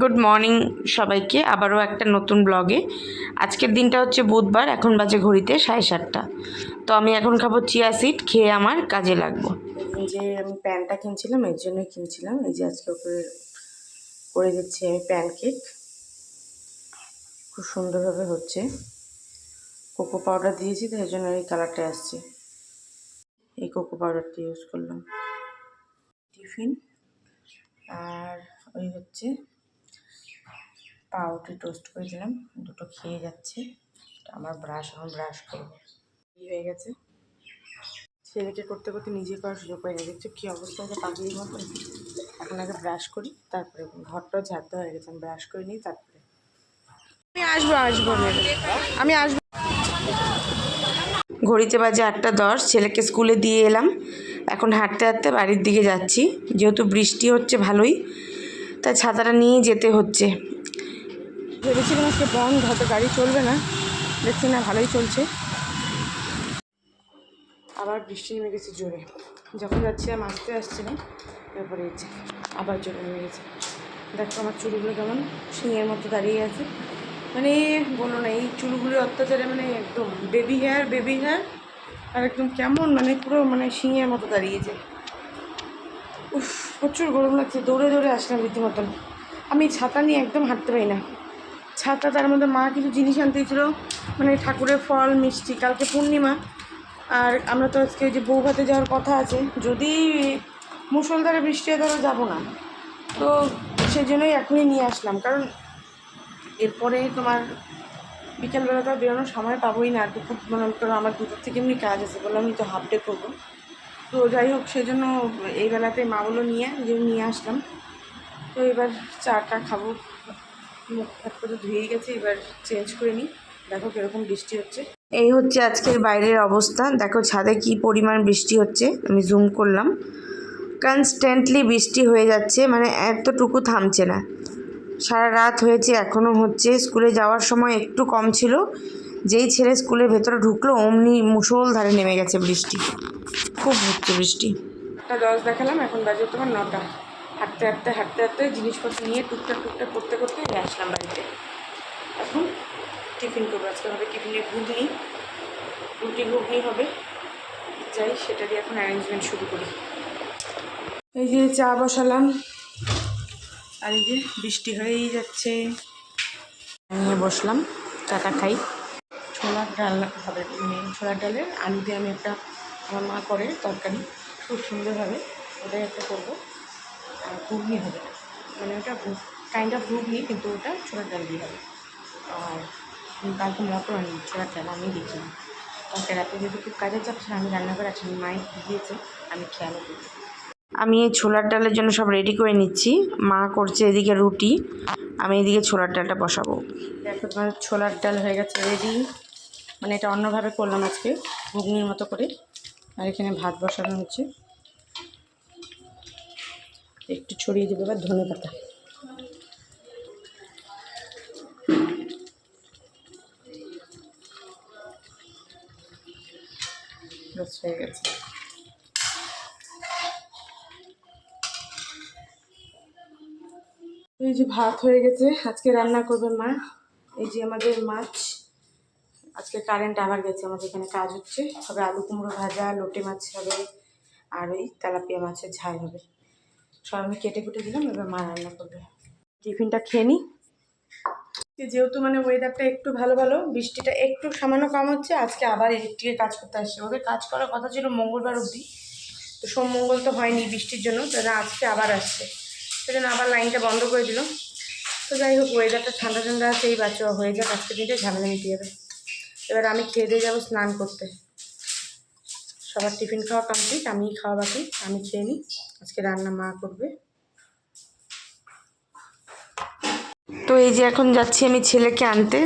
Good morning সবাইকে, আবারও একটা নতুন ব্লগে। আজকের দিনটা হচ্ছে বুধবার, এখন বাজে ঘড়িতে সাড়ে সাতটা। তো আমি এখন খাব চিয়া সিড, খেয়ে আমার কাজে লাগবো। যে আমি প্যানটা কিনছিলাম, এর জন্যই কিনছিলাম। এই যে আজকে ওপরে করে দিচ্ছি আমি প্যানকেক। খুব সুন্দরভাবে হচ্ছে। কোকো পাউডার দিয়েছি, তো এই জন্য এই কালারটা আসছে। এই কোকো পাউডারটি ইউজ করলাম। টিফিন। আর ওই হচ্ছে পাউরুটি টোস্ট করে দিলাম। দুটো খেয়ে যাচ্ছে। আমার ব্রাশ এখন ব্রাশ করব। হয়ে গেছে। ছেলেকে করতে করতে নিজে করার সুযোগ পাই না। দেখছ কী অবস্থা হয়েছে পাখির মতো। এখন আগে ব্রাশ করি, তারপরে ঘরটাও ঝাড়তে হয়ে গেছে। আমি ব্রাশ করে নিই, তারপরে। আমি আসব আসব। আমি আসব। ঘড়িতে বাজে আটটা দশ। ছেলেকে স্কুলে দিয়ে এলাম। এখন হাঁটতে হাঁটতে বাড়ির দিকে যাচ্ছি। যেহেতু বৃষ্টি হচ্ছে ভালোই, তাই ছাতাটা নিয়ে যেতে হচ্ছে। ভেবেছিলাম আজকে বন্ধ হয়তো গাড়ি চলবে না। দেখছি না, ভালোই চলছে। আবার বৃষ্টি নেমে গেছে জোরে। যখন যাচ্ছিলাম আসতে আসছিলাম তারপরে যে আবার জোরে নেমে গেছে। দেখো আমার চুলগুলো কেমন, শিঙের মতো দাঁড়িয়ে আছে। মানে বলো না, এই চুলগুলো অত্যাচারে মানে একদম বেবি হেয়ার বেবি হেয়ার আর একদম কেমন মানে পুরো মানে শিঙের মতো দাঁড়িয়েছে। উফ, প্রচুর গরম লাগছে, দৌড়ে দৌড়ে আসলাম রীতিমতন। আমি ছাতা নিয়ে একদম হাঁটতে পারি না। ছাতা তার মধ্যে মা কিছু জিনিস আনতে ছিল মানে ঠাকুরের ফল, মিষ্টি, কালকে পূর্ণিমা। আর আমরা তো আজকে ওই যে বৌভাতে যাওয়ার কথা আছে। যদি মুসলধারে বৃষ্টি হয় তাহলে যাব না। তো সেই জন্যই এখনই নিয়ে আসলাম। কারণ এরপরে তোমার বিকেলবেলা তো বেরোনোর সময় পাবোই না। দুপুর মানে কারণ আমার দুপুর থেকে এমনি কাজ আছে বললাম আমি তো হাফ ডে করব। তো যাই হোক সেই জন্য এই বেলাতে মাগুলো নিয়ে, যে নিয়ে আসলাম। তো এবার চাটা খাব। মুখ হাত করে ধুয়েই গেছে এবার চেঞ্জ করে নিই। দেখো কীরকম বৃষ্টি হচ্ছে। এই হচ্ছে আজকের বাইরের অবস্থা। দেখো ছাদে কি পরিমাণ বৃষ্টি হচ্ছে আমি জুম করলাম। কনস্ট্যান্টলি বৃষ্টি হয়ে যাচ্ছে মানে এতটুকু থামছে না। সারা রাত হয়েছে এখনও হচ্ছে। স্কুলে যাওয়ার সময় একটু কম ছিল। যেই ছেলে স্কুলের ভেতরে ঢুকলো অমনি মুসলধারে নেমে গেছে বৃষ্টি। খুব হচ্ছে বৃষ্টি। একটা দশ দেখালাম এখন বাজে তোমার নটা। হাঁটতে হাঁটতে হাঁটতে হাঁটতে জিনিসপত্র নিয়ে টুকটাক টুকটাক করতে করতে এই আসলাম বাড়িতে। এখন টিফিন করব। আজকে হবে টিফিনে ঘুগনি। রুটি ঘুগনি হবে। যাই, সেটা দিয়ে এখন অ্যারেঞ্জমেন্ট শুরু করি। এই যে চা বসালাম। আর এই যে বৃষ্টি হয়েই যাচ্ছে। নিয়ে বসলাম। চাটা খাই। ছোলার ডাল হবে ছোলার ডালের আলু দিয়ে আমি একটা, আমার মা করে তরকারি। খুব সুন্দরভাবে। ওটাই একটা করব। ঘুগনি হবে। মানে ওটা কাইন্ড অফ ঘুগনি কিন্তু ওটা ছোলার ডাল দিয়ে হবে। আর কালকে মটর আনি ছোলার ডাল আমি দেখি কালকে রাতে যেহেতু খুব কাজের চাপ ছিল আমি রান্না করে আছি মায়ের দিয়েছে আমি খেয়াল করি আমি এই ছোলার ডালের জন্য সব রেডি করে নিচ্ছি। মা করছে এদিকে রুটি আমি এদিকে ছোলার ডালটা বসাবো। দেখো তোমার ছোলার ডাল হয়ে গেছে রেডি মানে এটা অন্যভাবে করলাম আজকে ঘুগনির মতো করে। আর এখানে ভাত বসানো হচ্ছে। একটু ছড়িয়ে দেবো এবার ধনে পাতা। হয়ে গেছে। এই যে ভাত হয়ে গেছে আজকে রান্না করবে মা। এই যে আমাদের মাছ আজকে কারেন্ট আবার গেছে আমাদের এখানে কাজ হচ্ছে। হবে আলু কুমড়ো ভাজা লোটে মাছ হবে আর ওই তেলাপিয়া মাছের ঝাল হবে। সব আমি কেটে কুটে দিলাম, এবার মা রান্না করবে। টিফিনটা খেয়ে নিই যেহেতু মানে ওয়েদারটা একটু ভালো ভালো, বৃষ্টিটা একটু সামান্য কম হচ্ছে, আজকে আবার ইলেকট্রিকের কাজ করতে আসছে। ওদের কাজ করার কথা ছিল মঙ্গলবার অবধি, তো সোম মঙ্গল তো হয়নি বৃষ্টির জন্য তারা আজকে আবার আসছে। সেজন্য আবার লাইনটা বন্ধ করে দিল তো যাই হোক ওয়েদারটা ঠান্ডা ঠান্ডা আছে এই বাচ্চা হয়ে যাক, আজকে দিনটা ঝামেলা মিটে যাবে। এবার আমি খেয়ে দিয়ে যাব স্নান করতে। সবার টিফিন খাওয়া কমপ্লিট আমি খাওয়া বাকি, আমি খেয়ে নিই। আজকে রান্না মা করবে। তো এই যে এখন যাচ্ছি আমি ছেলেকে আনতে,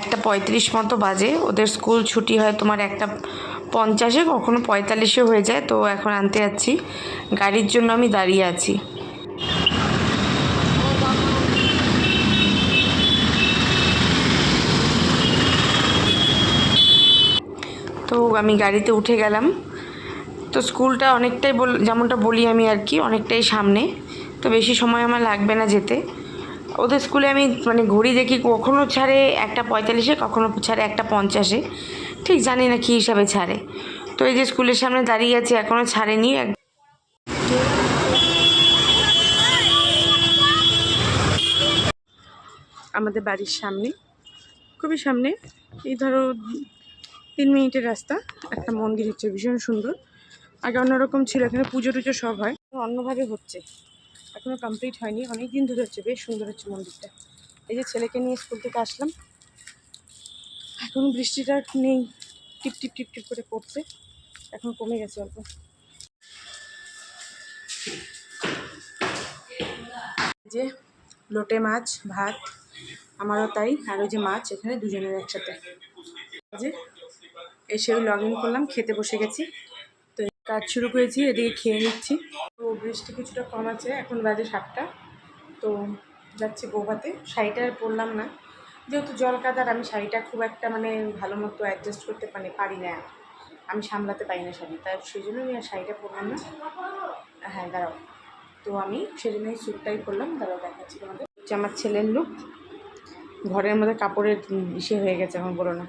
একটা পঁয়ত্রিশ মতো বাজে। ওদের স্কুল ছুটি হয় তোমার একটা পঞ্চাশে, কখনো পঁয়তাল্লিশে হয়ে যায়, তো এখন আনতে যাচ্ছি। গাড়ির জন্য আমি দাঁড়িয়ে আছি তো আমি গাড়িতে উঠে গেলাম। তো স্কুলটা অনেকটাই বল, যেমনটা বলি আমি আর কি, অনেকটাই সামনে। তো বেশি সময় আমার লাগবে না যেতে। ওদের স্কুলে আমি মানে ঘড়ি দেখি কখনো ছাড়ে একটা পঁয়তাল্লিশে, কখনো ছাড়ে একটা পঞ্চাশে। ঠিক জানি না কী হিসাবে ছাড়ে। তো এই যে স্কুলের সামনে দাঁড়িয়ে আছে এখনও ছাড়েনি। এক- আমাদের বাড়ির সামনে, খুবই সামনে। এই ধরো তিন মিনিটের রাস্তা, একটা মন্দির হচ্ছে, ভীষণ সুন্দর। আগে অন্যরকম ছিল, এখানে পুজো টুজো সব হয়। অন্যভাবে হচ্ছে এখনও কমপ্লিট হয়নি অনেক দিন ধরে হচ্ছে, বেশ সুন্দর হচ্ছে মন্দিরটা। এই যে ছেলেকে নিয়ে স্কুল থেকে আসলাম। এখন বৃষ্টিটা নেই, টিপ টিপ টিপ টিপ করে পড়ছে, এখন কমে গেছে অল্প। যে লোটে মাছ, ভাত, আমারও তাই, আর ওই যে মাছ, এখানে দুজনের একসাথে। যে এসে লগ ইন করলাম, খেতে বসে গেছি। তো কাজ শুরু করেছি, এদিকে খেয়ে নিচ্ছি। তো বৃষ্টি কিছুটা কম আছে, এখন বাজে সাতটা। তো যাচ্ছি বৌভাতে শাড়িটা পরলাম না। যেহেতু জল কাদার, আমি শাড়িটা খুব একটা মানে ভালো মতো অ্যাডজাস্ট করতে মানে পারি না। আমি সামলাতে পারি না শাড়ি, তাই সেই জন্য আমি আর শাড়িটা পরলাম না। হ্যাঁ দাঁড়াও। তো আমি সেই জন্য এই স্যুটটাই পরলাম, দাঁড়াও দেখাচ্ছি তোমাদের। আমার ছেলের লুক ঘরের মধ্যে কাপড়ের ইসে হয়ে গেছে এখন বলো না।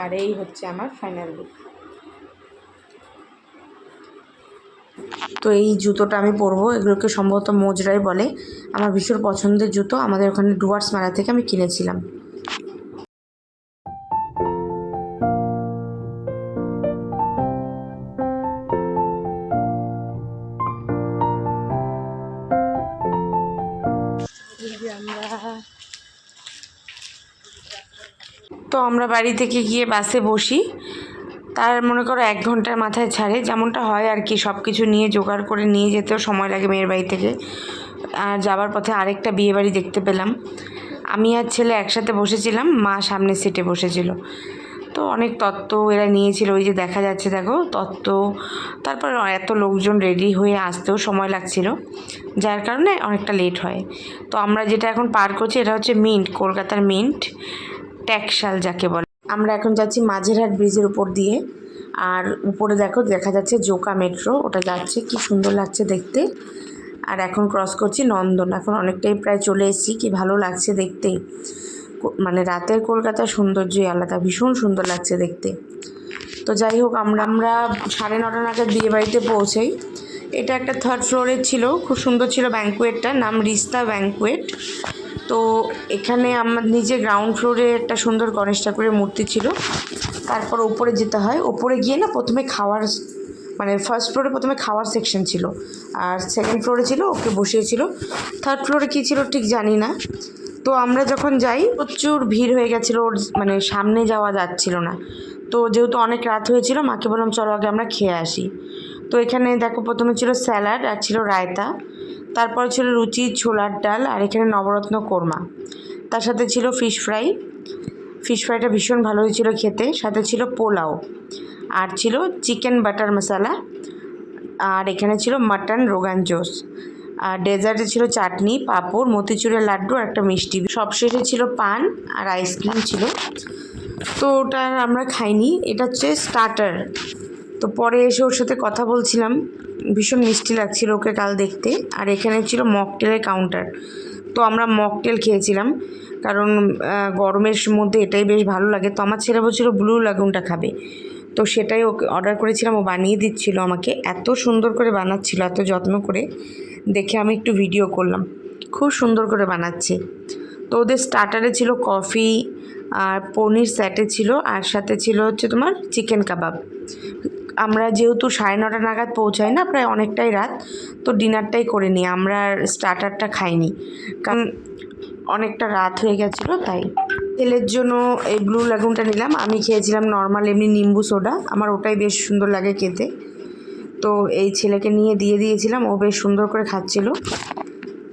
আর এই হচ্ছে আমার ফাইনাল লুক তো এই জুতোটা আমি পরবো, এগুলোকে সম্ভবত মোজরাই বলে। আমার ভীষণ পছন্দের জুতো, আমাদের ওখানে ডুয়ার্স মেলা থেকে আমি কিনেছিলাম। তো আমরা বাড়ি থেকে গিয়ে বাসে বসি। তার মনে করো এক ঘণ্টার মাথায় ছাড়ে। যেমনটা হয় আর কি সব কিছু নিয়ে জোগাড় করে নিয়ে যেতেও সময় লাগে মেয়ের বাড়ি থেকে। আর যাবার পথে আরেকটা বিয়ে বাড়ি দেখতে পেলাম। আমি আর ছেলে একসাথে বসেছিলাম, মা সামনের সিটে বসেছিল। তো অনেক তত্ত্ব এরা নিয়েছিল, ওই যে দেখা যাচ্ছে দেখো, তত্ত্ব। তারপর এত লোকজন রেডি হয়ে আসতেও সময় লাগছিল, যার কারণে অনেকটা লেট হয়। তো আমরা যেটা এখন পার করছি, এটা হচ্ছে মিন্ট কলকাতার মিন্ট ট্যাক্সাল যাকে বলে। আমরা এখন যাচ্ছি মাঝেরহাট ব্রিজের উপর দিয়ে। আর উপরে দেখো, দেখা যাচ্ছে জোকা মেট্রো, ওটা যাচ্ছে। কি সুন্দর লাগছে দেখতে। আর এখন ক্রস করছি নন্দন। এখন অনেকটাই প্রায় চলে এসেছি। কি ভালো লাগছে দেখতে। মানে রাতের কলকাতার সৌন্দর্যই আলাদা। ভীষণ সুন্দর লাগছে দেখতে। তো যাই হোক, আমরা আমরা সাড়ে নটা নাগাদ বিয়ে বাড়িতে পৌঁছাই। এটা একটা থার্ড ফ্লোরের ছিল। খুব সুন্দর ছিল ব্যাঙ্কুয়েটটা নাম রিস্তা ব্যাঙ্কুয়েট তো এখানে আমার নিচে গ্রাউন্ড ফ্লোরে একটা সুন্দর গণেশ ঠাকুরের মূর্তি ছিল। তারপর ওপরে যেতে হয়। ওপরে গিয়ে না প্রথমে খাওয়ার মানে ফার্স্ট ফ্লোরে প্রথমে খাওয়ার সেকশন ছিল। আর সেকেন্ড ফ্লোরে ছিল, ওকে বসিয়েছিল। থার্ড ফ্লোরে কী ছিল ঠিক জানি না। তো আমরা যখন যাই, প্রচুর ভিড় হয়ে গেছিল, ওর মানে সামনে যাওয়া যাচ্ছিল না। তো যেহেতু অনেক রাত হয়েছিল, মাকে বললাম, চলো আগে আমরা খেয়ে আসি। তো এখানে দেখো, প্রথমে ছিল স্যালাড আর ছিল রায়তা। তারপর ছিল রুচি, ছোলার ডাল আর এখানে নবরত্ন কোরমা। তার সাথে ছিল ফিশ ফ্রাই ফিশ ফ্রাইটা ভীষণ ভালো হয়েছিল খেতে। সাথে ছিল পোলাও। আর ছিল চিকেন বাটার মশলা আর এখানে ছিল মাটন রোগান জোস আর ডেজার্টে ছিল চাটনি, পাঁপড় মতিচুরের লাড্ডু আর একটা মিষ্টি। সবশেষে ছিল পান আর আইসক্রিম ছিল। তো ওটা আমরা খাইনি। এটা হচ্ছে স্টার্টার তো পরে এসে ওর সাথে কথা বলছিলাম। ভীষণ মিষ্টি লাগছিল ওকে কাল দেখতে। আর এখানে ছিল মকটেলের কাউন্টার তো আমরা মকটেল খেয়েছিলাম, কারণ গরমের মধ্যে এটাই বেশ ভালো লাগে। তো আমার ছেলে বলছিল, ব্লু লাগুনটা খাবে। তো সেটাই ওকে অর্ডার করেছিলাম, ও বানিয়ে দিচ্ছিল আমাকে। এত সুন্দর করে বানাচ্ছিল, এত যত্ন করে। দেখে আমি একটু ভিডিও করলাম। খুব সুন্দর করে বানাচ্ছে। তো ওদের স্টার্টারে ছিল কফি আর পনির স্যাটে ছিল, আর সাথে ছিল হচ্ছে তোমার চিকেন কাবাব আমরা যেহেতু সাড়ে নটা নাগাদ পৌঁছাই না, প্রায় অনেকটাই রাত, তো ডিনারটাই করে নিই। আমরা স্টার্টারটা খাইনি। কারণ অনেকটা রাত হয়ে গেছিল, তাই। তেলের জন্য এই ব্লু লাগুনটা নিলাম। আমি খেয়েছিলাম নর্মাল এমনি নিম্বু সোডা। আমার ওটাই বেশ সুন্দর লাগে খেতে। তো এই ছেলেকে নিয়ে দিয়ে দিয়েছিলাম। ও বেশ সুন্দর করে খাচ্ছিল।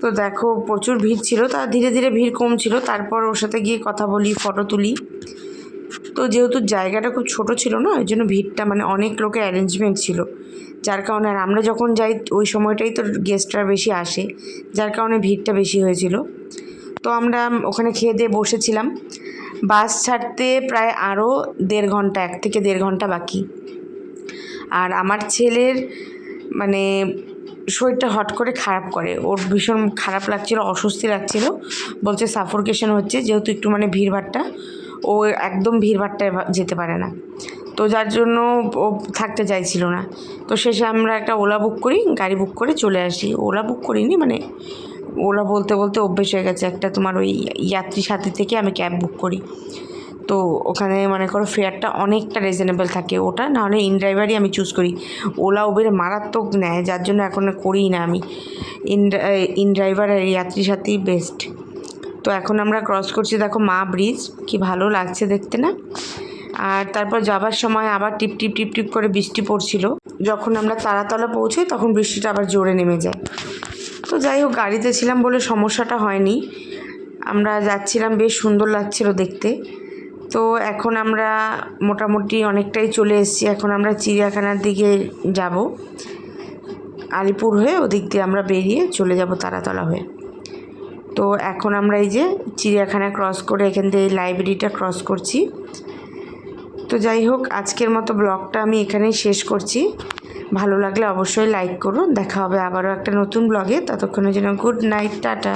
তো দেখো, প্রচুর ভিড় ছিল। তা ধীরে ধীরে ভিড় কমছিল। তারপর ওর সাথে গিয়ে কথা বলি, ফটো তুলি। তো যেহেতু জায়গাটা খুব ছোট ছিল না, ওই জন্য ভিড়টা মানে অনেক লোকের অ্যারেঞ্জমেন্ট ছিল। যার কারণে আর আমরা যখন যাই, ওই সময়টাই তো গেস্টরা বেশি আসে, যার কারণে ভিড়টা বেশি হয়েছিল। তো আমরা ওখানে খেয়ে দিয়ে বসেছিলাম। বাস ছাড়তে প্রায় আরও দেড় ঘণ্টা, এক থেকে দেড় ঘণ্টা বাকি। আর আমার ছেলের মানে শরীরটা হট করে খারাপ করে। ওর ভীষণ খারাপ লাগছিল, অস্বস্তি লাগছিল। বলছে সাফোরকেশন হচ্ছে, যেহেতু একটু মানে ভিড়ভাট্টা ও একদম ভিড়ভাট্টায় যেতে পারে না। তো যার জন্য ও থাকতে চাইছিল না। তো শেষে আমরা একটা ওলা বুক করি, গাড়ি বুক করে চলে আসি। ওলা বুক করিনি মানে ওলা বলতে বলতে অভ্যেস হয়ে গেছে, একটা তোমার ওই যাত্রী সাথী থেকে আমি ক্যাব বুক করি। তো ওখানে মনে করো ফেয়ারটা অনেকটা রিজনেবল থাকে। ওটা নাহলে ইন ড্রাইভারই আমি চুজ করি। ওলা উবের মারাত্মক নেয় যার জন্য এখন করিই না আমি। ইন ইন ড্রাইভার আর যাত্রী সাথী বেস্ট তো এখন আমরা ক্রস করছি, দেখো মা ব্রিজ কি ভালো লাগছে দেখতে না? আর তারপর যাবার সময় আবার টিপ টিপ টিপ টিপ করে বৃষ্টি পড়ছিল। যখন আমরা তারাতলা পৌঁছই, তখন বৃষ্টিটা আবার জোরে নেমে যায়। তো যাই হোক, গাড়িতে ছিলাম বলে সমস্যাটা হয়নি। আমরা যাচ্ছিলাম, বেশ সুন্দর লাগছিল দেখতে। তো এখন আমরা মোটামুটি অনেকটাই চলে এসেছি। এখন আমরা চিড়িয়াখানার দিকে যাব। আলিপুর হয়ে ওদিক দিয়ে আমরা বেরিয়ে চলে যাব তারাতলা হয়ে। তো এখন আমরা এই যে চিড়িয়াখানা ক্রস করে এখান থেকে লাইব্রেরিটা ক্রস করছি। তো যাই হোক, আজকের মতো ব্লগটা আমি এখানেই শেষ করছি। ভালো লাগলে অবশ্যই লাইক করুন দেখা হবে আবারও একটা নতুন ব্লগে ততক্ষণের জন্য গুড নাইট টাটা।